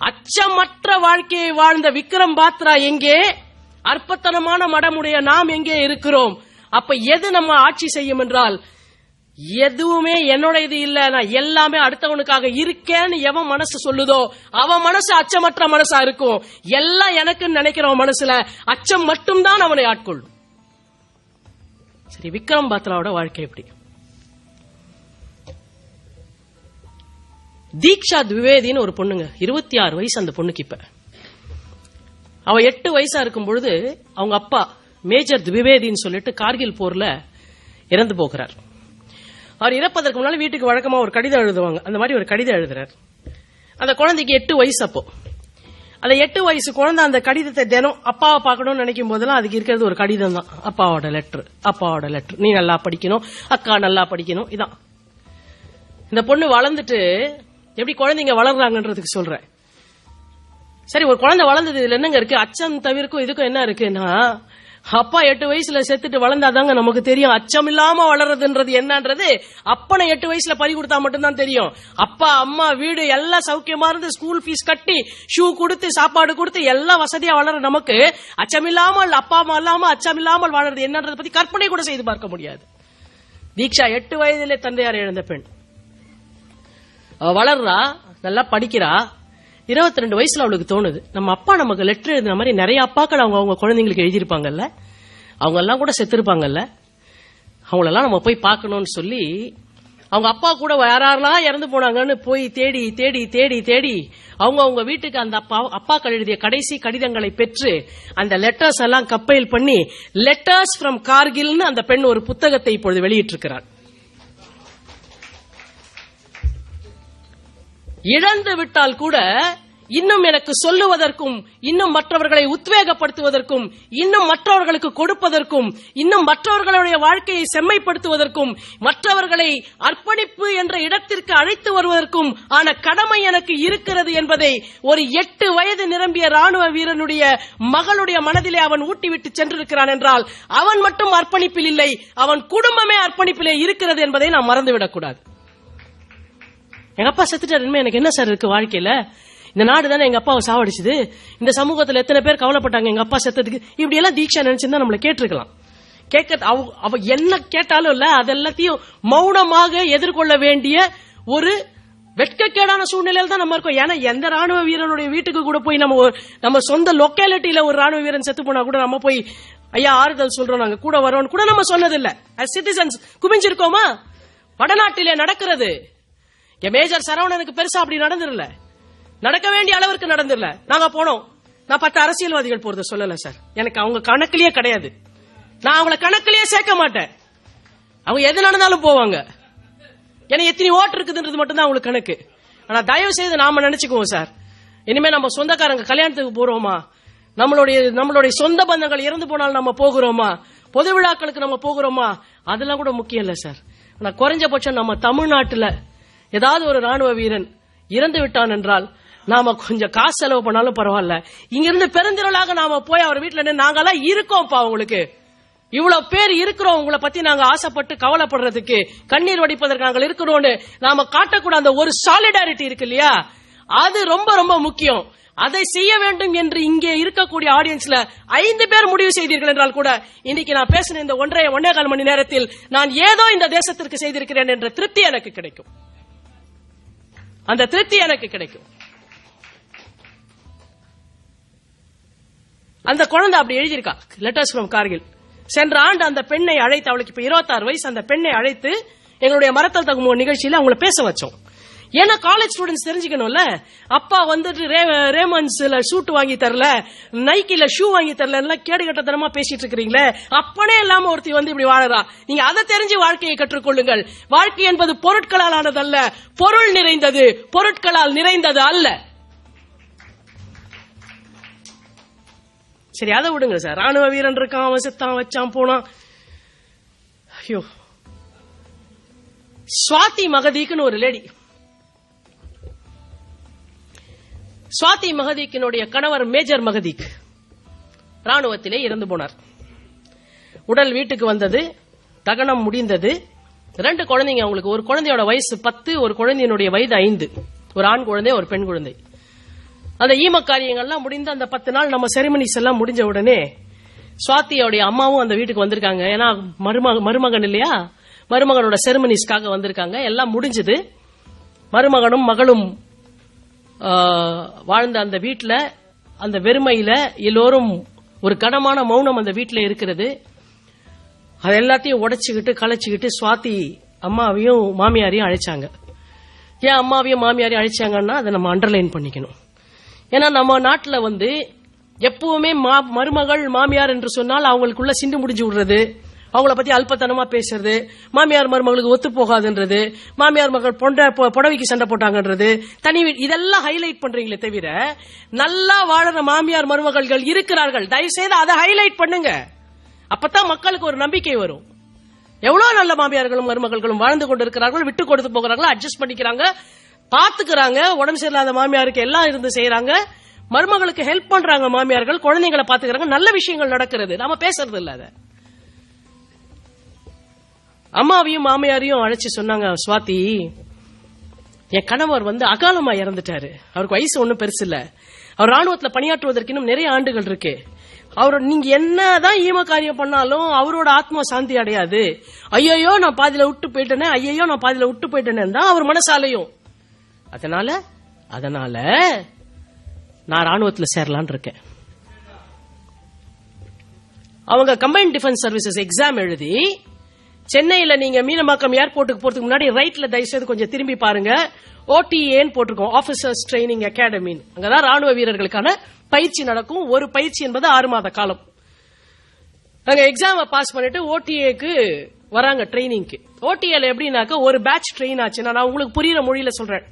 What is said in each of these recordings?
அச்சமற்ற வாழ்க்கையை வாழ்ந்த விக்ரம் பாத்ரா எங்கே? அற்பத்தனமான மடமுடைய நாம் எங்கே இருக்கிறோம்? அப்ப எது நம்ம ஆட்சி செய்யும் என்றால் எதுவுமே என்னோட இது இல்ல நான் எல்லாமே அடுத்தவனுக்காக இருக்கேன்னு எவன் மனசு சொல்லுதோ அவன் மனசு அச்சமற்ற மனசா இருக்கும். எல்லாம் எனக்குன்னு நினைக்கிறவன் மனசுல அச்சம் மட்டும்தான் அவனை ஆட்கொள்ளும். சரி விக்ரம் பாத்ராவோட வாழ்க்கை எப்படி? தீக்ஷா திவேதின்னு ஒரு பொண்ணுங்க. இருபத்தி ஆறு வயசு அந்த பொண்ணுக்கு இப்ப. அவ எட்டு வயசா இருக்கும் பொழுது அவங்க அப்பா மேஜர் திவேதின்னு சொல்லிட்டு கார்கில் போர்ல இறந்து போகிறார். அவர் இறப்பதற்கு முன்னால வீட்டுக்கு வழக்கமா ஒரு கடிதம் எழுதுவாங்க. அந்த மாதிரி ஒரு கடிதம் எழுதுறார். அந்த குழந்தைக்கு எட்டு வயசு அப்போ. அந்த எட்டு வயசு குழந்தை அந்த கடிதத்தை தினம் அப்பாவை பார்க்கணும்னு நினைக்கும் போதெல்லாம் அதுக்கு இருக்கிறது ஒரு கடிதம் தான். அப்பாவோட லெட்டர் அப்பாவோட லெட்டர் நீ நல்லா படிக்கணும் அக்கா நல்லா படிக்கணும் இதான். இந்த பொண்ணு வளர்ந்துட்டு எப்படி குழந்தைங்க வளர்றாங்கன்றதுக்கு சொல்றேன். சரி ஒரு குழந்தை வளர்ந்தது இதுல என்னங்க இருக்கு? அச்சம் தவிர்க்கும் இதுக்கும் என்ன இருக்குன்னா அப்பா எட்டு வயசுல செத்துட்டு வளர்ந்தாதாங்க நமக்கு தெரியும். அச்சம் இல்லாம வளர்றதுன்றது என்னன்றது அப்பனை எட்டு வயசுல பறி கொடுத்தா மட்டும்தான் தெரியும். அப்பா அம்மா வீடு எல்லாம் சௌக்கியமா இருந்து ஸ்கூல் ஃபீஸ் கட்டி ஷூ கொடுத்து சாப்பாடு கொடுத்து எல்லாம் வசதியா வளர நமக்கு அச்சமில்லாமல் அப்பா அம்மா இல்லாம அச்சமில்லாமல் வாழறது என்னன்றதை பத்தி கற்பனை கூட செய்து பார்க்க முடியாது. தீக்ஷா எட்டு வயதிலே தந்தையார் இழந்த பெண். வளர்றா நல்லா படிக்கிறா. இருபத்தி ரெண்டு வயசுல அவளுக்கு தோணுது. நம்ம அப்பா நமக்கு லெட்டர் எழுதின மாதிரி நிறைய அப்பாக்கள் அவங்க அவங்க குழந்தைங்களுக்கு எழுதியிருப்பாங்கல்ல? அவங்க எல்லாம் கூட செத்துருப்பாங்கல்ல? அவங்களெல்லாம் நம்ம போய் பார்க்கணும்னு சொல்லி அவங்க அப்பா கூட யாரெல்லாம் இறந்து போனாங்கன்னு போய் தேடி தேடி தேடி தேடி அவங்க அவங்க வீட்டுக்கு அந்த அப்பா அப்பாக்கள் எழுதிய கடைசி கடிதங்களை பெற்று அந்த லெட்டர்ஸ் எல்லாம் கப்பைல் பண்ணி லெட்டர்ஸ் ஃப்ரம் கார்கில்னு அந்த பெண் ஒரு புத்தகத்தை இப்பொழுது வெளியிட்டிருக்கிறார் இழந்து விட்டால் கூட இன்னும் எனக்கு சொல்லுவதற்கும் இன்னும் மற்றவர்களை உத்வேகப்படுத்துவதற்கும் இன்னும் மற்றவர்களுக்கு கொடுப்பதற்கும் இன்னும் மற்றவர்களுடைய வாழ்க்கையை செம்மைப்படுத்துவதற்கும் மற்றவர்களை அர்ப்பணிப்பு என்ற இடத்திற்கு அழைத்து வருவதற்கும் ஆன கடமை எனக்கு இருக்கிறது என்பதை ஒரு எட்டு வயது நிரம்பிய ராணுவ வீரனுடைய மகளுடைய மனதிலே அவன் ஊட்டிவிட்டு சென்றிருக்கிறான் என்றால் அவன் மட்டும் அர்ப்பணிப்பில் இல்லை அவன் குடும்பமே அர்ப்பணிப்பிலே இருக்கிறது என்பதை நாம் மறந்துவிடக்கூடாது. எங்க அப்பா செத்துட்டாரு. இனிமே எனக்கு என்ன சார் இருக்கு வாழ்க்கையில? இந்த நாடு தானே எங்க அப்பாவை சாவடிச்சுது. இந்த சமூகத்துல எத்தனை பேர் கவலைப்பட்டாங்க எங்க அப்பா செத்ததுக்கு? இப்படி எல்லாம் தீட்சா நினைச்சிருந்தா நம்மள கேட்டிருக்கலாம். கேட்க அவ அவ என்ன கேட்டாலும் இல்ல அதெல்லாத்தையும் மௌனமாக எதிர்கொள்ள வேண்டிய ஒரு வெட்கக்கேடான சூழ்நிலையில தான் நம்ம இருக்கோம். ஏன்னா எந்த ராணுவ வீரனுடைய வீட்டுக்கு கூட போய் நம்ம நம்ம சொந்த லொக்காலிட்டியில ஒரு ராணுவ வீரன் செத்து போனா கூட நம்ம போய் ஐயா ஆறுதல் சொல்றோம் நாங்க கூட வரோம்னு கூட நம்ம சொன்னதில்ல. சிட்டிசன்ஸ் குமிஞ்சிருக்கோமா வடநாட்டிலே நடக்கிறது. என் மேஜர் சரவணனுக்கு பெருசா அப்படி நடந்துடல நடக்க வேண்டிய அளவிற்கு நடந்துடல நாங்க போனோம். நான் பத்து அரசியல்வாதிகள் போறத சொல்லல சார். எனக்கு அவங்க கணக்குலயே கிடையாது. நான் அவங்கள கணக்குலயே சேர்க்க மாட்டேன். அவங்க எது நடந்தாலும் போவாங்க. ஏன்னா எத்தனை ஓட்டு இருக்குதுன்றது மட்டும் தான் அவங்களுக்கு கணக்கு. ஆனா தயவு செய்து நாம நினைச்சுக்குவோம் சார். இனிமே நம்ம சொந்தக்காரங்க கல்யாணத்துக்கு போறோமா? நம்மளுடைய நம்மளுடைய சொந்த பந்தங்கள் இறந்து போனாலும் நம்ம போகிறோமா? பொது விழாக்களுக்கு நம்ம போகிறோமா? அதெல்லாம் கூட முக்கியம் இல்ல சார். ஆனா குறைஞ்சபட்சம் நம்ம தமிழ்நாட்டுல ஏதாவது ஒரு ராணுவ வீரன் இறந்து விட்டான் என்றால் நாம கொஞ்சம் காசு செலவு பண்ணாலும் பரவாயில்ல. இங்கிருந்து பெருந்திரளாக நாம போய் அவர் வீட்டுல நின்னு, நாங்கெல்லாம் இருக்கோம்ப்பா உங்களுக்கு. இவ்வளவு பேர் இருக்கிறோம் உங்களை பத்தி நாங்க ஆசைப்பட்டு கவலைப்படுறதுக்கு கண்ணீர் வடிப்பதற்கு நாங்கள் இருக்கிறோம்னு நாம காட்டக்கூட அந்த ஒரு சாலிடாரிட்டி இருக்கு இல்லையா? அது ரொம்ப ரொம்ப முக்கியம். அதை செய்ய வேண்டும் என்று இங்கே இருக்கக்கூடிய ஆடியன்ஸ்ல ஐந்து பேர் முடிவு செய்தீர்கள் என்றால் கூட இன்னைக்கு நான் பேசின இந்த ஒன்றரை ஒன்னே கால் மணி நேரத்தில் நான் ஏதோ இந்த தேசத்திற்கு செய்திருக்கிறேன் என்ற திருப்தி எனக்கு கிடைக்கும். அந்த திருப்தி எனக்கு கிடைக்கும். அந்த குழந்தை அப்படி எழுதியிருக்கா. Letters from Kargil. சென்ற ஆண்டு அந்த பெண்ணை அழைத்து அவளுக்கு இப்ப 26 வயசு அந்த பெண்ணை அழைத்து எங்களுடைய மரத்தல் தகுமோ நிகழ்ச்சியில அவங்கள பேச வச்சோம். ஏன்னா காலேஜ் ஸ்டூடெண்ட்ஸ் தெரிஞ்சுக்கணும்ல. அப்பா வந்துட்டு ரே ரேமன்ஸ்ல ஷூட் வாங்கி தரல நைக்கில ஷூ வாங்கி தரல எல்லாம் கேடு கட்டத்தனமா பேசிட்டு இருக்கிறீங்களே. அப்பனே இல்லாம ஒருத்தி வந்து இப்படி வாழறா. நீங்க அதை தெரிஞ்சு வாழ்க்கையை கற்றுக்கொள்ளுங்கள். வாழ்க்கை என்பது பொருட்களால் ஆனதல்ல பொருள் நிறைந்தது. பொருட்களால் நிறைந்தது அல்ல. சரி அதை விடுங்க சார். ராணுவ வீரன் இருக்கான் அவன் செத்தான் வச்சான் போனான். ஐயோ. சுவாதி மகதிக்குன்னு ஒரு லேடி சுவாதி மகதீக்கினுடைய கணவர் மேஜர் மகதீக் ராணுவத்திலே இறந்து போனார். உடல் வீட்டுக்கு வந்தது தகனம் முடிந்தது. ரெண்டு குழந்தைங்க அவங்களுக்கு ஒரு குழந்தையோட வயசு பத்து ஒரு குழந்தையினுடைய வயது ஐந்து. ஒரு ஆண் குழந்தை ஒரு பெண் குழந்தை. அந்த ஈம காரியங்கள்லாம் முடிந்து அந்த பத்து நாள் நம்ம செரிமனிஸ் எல்லாம் முடிஞ்ச உடனே சுவாத்தியோடைய அம்மாவும் அந்த வீட்டுக்கு வந்திருக்காங்க. ஏன்னா மருமக மருமகன் இல்லையா? மருமகனோட செரிமனிஸ்க்காக வந்திருக்காங்க. எல்லாம் முடிஞ்சது. மருமகனும் மகளும் வாழ்ந்த அந்த வீட்டில் அந்த வெறுமையில எல்லோரும் ஒரு கனமான மௌனம் அந்த வீட்டில் இருக்கிறது. அது எல்லாத்தையும் உடைச்சுக்கிட்டு களைச்சுக்கிட்டு சுவாதி அம்மாவையும் மாமியாரையும் அழைச்சாங்க. ஏன் அம்மாவையும் மாமியாரையும் அழைச்சாங்கன்னா அதை நம்ம அண்டர்லைன் பண்ணிக்கணும். ஏன்னா நம்ம நாட்டில் வந்து எப்பவுமே மா- மருமகள் மாமியார் என்று சொன்னால் அவங்களுக்குள்ள சிண்டு முடிஞ்சு விடுறது. அவங்கள பத்தி அல்பத்தனமா பேசுறது. மாமியார் மருமகளுக்கு ஒத்து போகாதுன்றது. மாமியார் மகள் பொண்ட புடவைக்கு சண்டை போட்டாங்கன்றது. தனி இதெல்லாம் ஹைலைட் பண்றீங்களே தவிர நல்லா வாழற மாமியார் மருமகள்கள் இருக்கிறார்கள். தயவு செய்து அதை ஹைலைட் பண்ணுங்க. அப்பதான் மக்களுக்கு ஒரு நம்பிக்கை வரும். எவ்வளவு நல்ல மாமியார்களும் மருமகள்களும் வாழ்ந்து கொண்டிருக்கிறார்கள் விட்டு கொடுத்து போகிறார்கள் அட்ஜஸ்ட் பண்ணிக்கிறாங்க பாத்துக்கிறாங்க உடம்பு சரியில்லாத மாமியாருக்கு எல்லாம் இருந்து செய்யறாங்க. மருமகளுக்கு ஹெல்ப் பண்றாங்க மாமியார்கள் குழந்தைங்களை பாத்துக்கிறாங்க. நல்ல விஷயங்கள் நடக்கிறது. நாம பேசுறது இல்ல அதை. அம்மாவையும் மாமியாரையும் அழைச்சு சொன்னாங்க சுவாதி என் கணவர் வந்து அகாலமா இறந்துட்டாரு. அவருக்கு வயசு ஒன்றும் பெருசு இல்ல. அவர் ராணுவத்துல பணியாற்றுவதற்கு இன்னும் நிறைய ஆண்டுகள் இருக்கு. அவர் நீங்க என்னதான் ஈம காரியம் பண்ணாலும் அவரோட ஆத்மா சாந்தி அடையாது. ஐயையோ நான் பாதியில விட்டு போயிட்டேனே ஐயையோ நான் பாதியில விட்டு போயிட்டேனே தான் அவர் மனசாலையும். அதனால அதனால நான் ராணுவத்துல சேரலான்னு இருக்கேன். அவங்க கம்பைன்ட் டிஃபென்ஸ் சர்வீசஸ் எக்ஸாம் எழுதி சென்னையில நீங்க மீனம்பாக்கம் ஏர்போர்ட்டுக்கு போறதுக்கு முன்னாடி ரைட்ல தயவுசெய்து கொஞ்சம் திரும்பி பாருங்க. ஓடிஏன்னு போட்டிருக்கோம் ஆபீசர்ஸ் ட்ரைனிங் அகாடமின்னு அங்கதான் ராணுவ வீரர்களுக்கான பயிற்சி நடக்கும். ஒரு பயிற்சி என்பது ஆறு மாத காலம். அங்க எக்ஸாம பாஸ் பண்ணிட்டு ஓடிஏக்கு வராங்க ட்ரைனிங்க்கு ஓடிஏல எப்படின்னாக்க ஒரு பேட்ச் ட்ரெயின் ஆச்சு நான் உங்களுக்கு புரியுற மொழியில சொல்றேன்.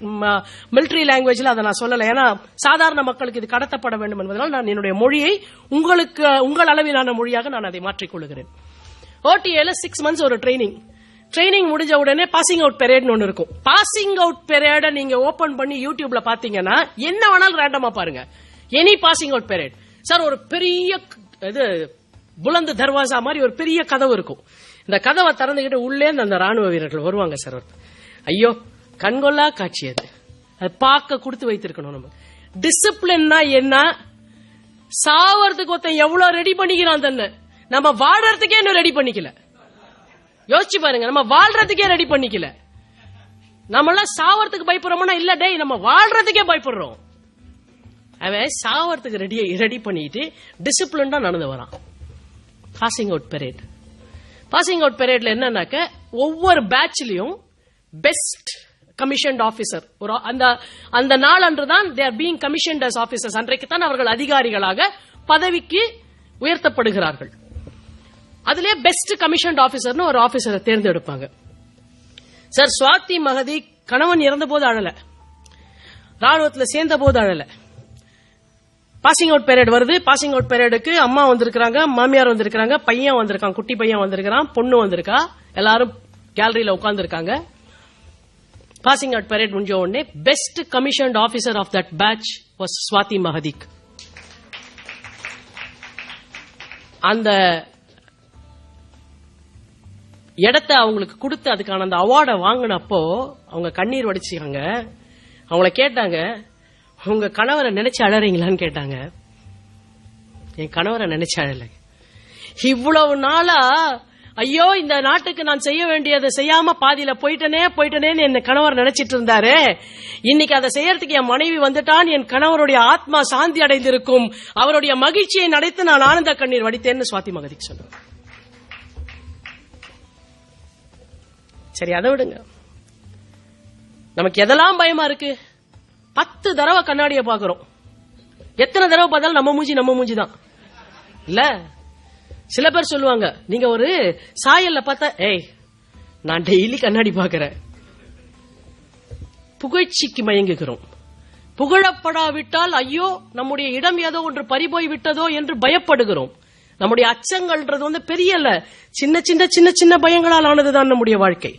மிலிட்டரி லாங்குவேஜ்ல அதை நான் சொல்லல. ஏன்னா சாதாரண மக்களுக்கு இது கடத்தப்பட வேண்டும் என்பதனால் நான் என்னுடைய மொழியை உங்களுக்கு உங்கள் அளவிலான மொழியாக நான் அதை மாற்றிக் கொள்கிறேன் ஓடிஏல சிக்ஸ் மந்த்ஸ் ஒரு ட்ரைனிங் ட்ரைனிங் முடிஞ்ச உடனே பாசிங் அவுட் பெரேட்னு ஒன்று இருக்கும். பாசிங் அவுட் பெரேட நீங்க ஓபன் பண்ணி யூடியூப்ல பாத்தீங்கன்னா என்ன வேணாலும் ரேண்டமா பாருங்க. Any passing out parade sir ஒரு பெரிய இது புலந்து தர்வாசா மாதிரி ஒரு பெரிய கதவு இருக்கும். இந்த கதவை திறந்துகிட்டு உள்ளே இருந்து அந்த ராணுவ வீரர்கள் வருவாங்க சார் ஐயோ கண்கொள்ளா காட்சி அது. அது பார்க்க கொடுத்து வைத்திருக்கணும் நம்ம. டிசிப்ளின்னா என்ன? சாவறதுக்கு ஒருத்தன் எவ்வளவு ரெடி பண்ணிக்கிறான் தன்னை. நம்ம வாழறதுக்கே இன்னும் ரெடி பண்ணிக்கல. யோசிச்சு பாருங்க நம்ம வாழ்றதுக்கே ரெடி பண்ணிக்கல. நம்மளாம் சாவறதுக்கு பயப்படுறோம்னா இல்ல டேய் நம்ம வாழ்றதுக்கே பயப்படுறோம். அவன் சாவறதுக்கு ரெடி ரெடி பண்ணிட்டு டிசிப்ளின்டா நடந்து வரான். Passing out parade passing out பெரேட்ல என்னன்னாக்க ஒவ்வொரு பேட்ச்லயும் பெஸ்ட் கமிஷன்ட் ஆபீசர் ஒரு அந்த அந்த நாள் அன்றுதான் there being commissioned as officers அன்றைக்கு தான் அவர்கள் அதிகாரிகளாக பதவிக்கு உயர்த்தப்படுகிறார்கள். அதுலயே பெஸ்ட் கமிஷன்ட் ஆபீசர்னு ஒரு ஆபீசரை தேர்ந்தெடுப்பாங்க. சார் சுவாதி மகதி கணவன் இறந்த போது அழல. ராணுவத்துல சேர்ந்த போது அழல. பாசிங் அவுட் பீரியட் வருது. பாசிங் அவுட் பீரியடுக்கு அம்மா வந்திருக்கிறாங்க மாமியார் வந்திருக்கிறாங்க பையன் வந்திருக்கான் குட்டி பையன் வந்திருக்கான் பொண்ணு வந்திருக்கா எல்லாரும் கேலரியில உட்கார்ந்துருக்காங்க. பாசிங் அவுட் பீரியட் முடிஞ்ச உடனே best commissioned officer of that batch was Swathi Mahadik அந்த இடத்த அவங்களுக்கு கொடுத்து அதுக்கான அந்த அவார்டை வாங்கினப்போ அவங்க கண்ணீர் வடிச்சாங்க அவங்கள கேட்டாங்க உங்க கணவரை நினைச்சு அழறீங்களான்னு கேட்டாங்க. என் கணவரை நினைச்சு அழல. இவ்வளவு நாளா ஐயோ இந்த நாட்டுக்கு நான் செய்ய வேண்டியதை செய்யாம பாதியில போயிட்டனே போயிட்டனேன்னு என் கணவர் நினைச்சிட்டு இருந்தாரு. இன்னைக்கு அதை செய்யறதுக்கு என் மனைவி வந்துட்டான் என் கணவருடைய ஆத்மா சாந்தி அடைந்திருக்கும். அவருடைய மகிழ்ச்சியை நடத்து நான் ஆனந்த கண்ணீர் வடித்தேன்னு சுவாதி மகதிக்கு சொன்னார் சரி அதை விடுங்க. நமக்கு எதெல்லாம் பயமா இருக்கு? பத்து தடவை கண்ணாடியை பாக்குறோம் எத்தனை தடவை பார்த்தாலும் நம்ம மூஞ்சி நம்ம மூஞ்சி தான் இல்ல? சில பேர் சொல்லுவாங்க நீங்க ஒரு சாயல்ல பார்த்தா ஏய் நான் டெய்லி கண்ணாடி பாக்குறேன் புகழ்ச்சிக்கு மயங்குகிறோம். புகழப்படாவிட்டால் ஐயோ நம்முடைய இடம் ஏதோ ஒன்று பறிபோய் விட்டதோ என்று பயப்படுகிறோம். நம்முடைய அச்சங்கள்ன்றது வந்து பெரிய இல்ல. சின்ன சின்ன சின்ன சின்ன பயங்களால் ஆனதுதான் நம்முடைய வாழ்க்கை.